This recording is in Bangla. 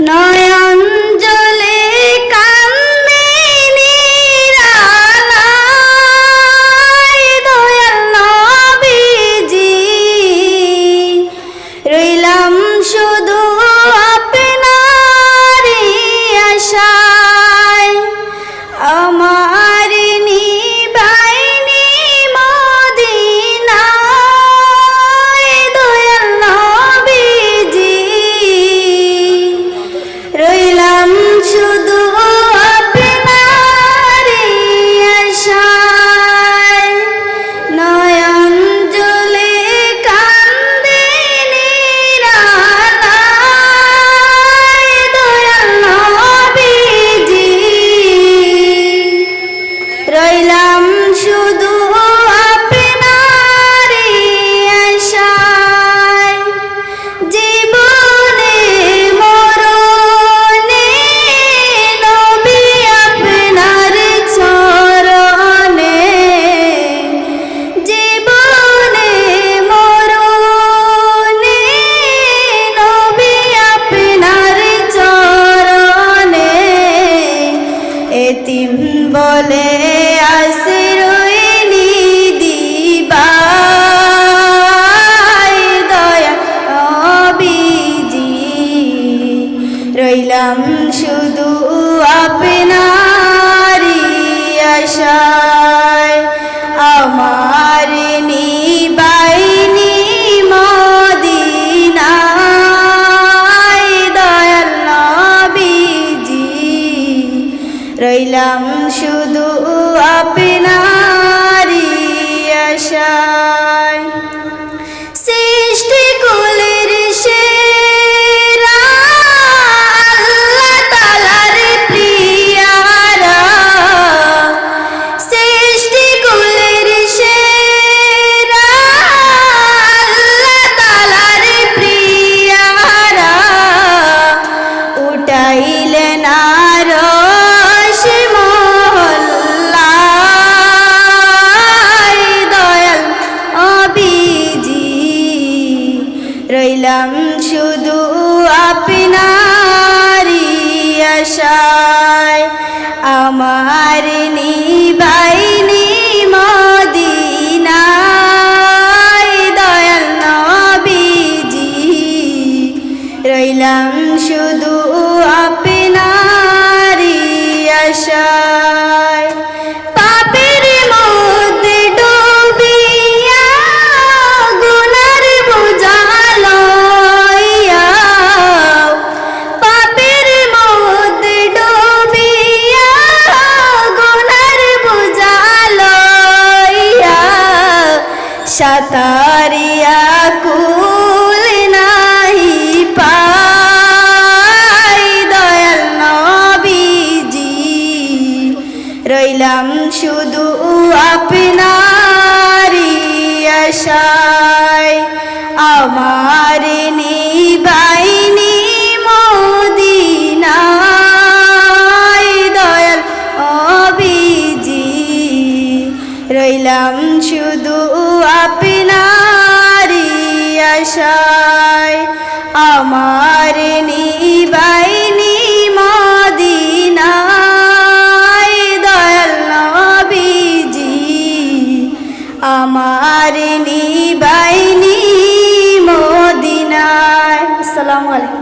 No. রইলাম শুধু আপনারই আশায়। আমার নিবাইনি মদিনায় দয়াল নবীজি। রইলাম শুধু আপনারই রইলাম শুধু আপনারই আশায়। পাপের মধ্যে ডুবিয়া গুনার বোঝা লইয়া। পাপের মধ্যে ডুবিয়া গুনার বোঝা লইয়া। সাতারিয়া কুল আশায় আমার নিবাইনি মদিনায় দয়াল অবিজি। রইলাম শুধু আপনারই আশায় আমার আমার নি বাইনি মদিনায়। সালামু আলাইকুম।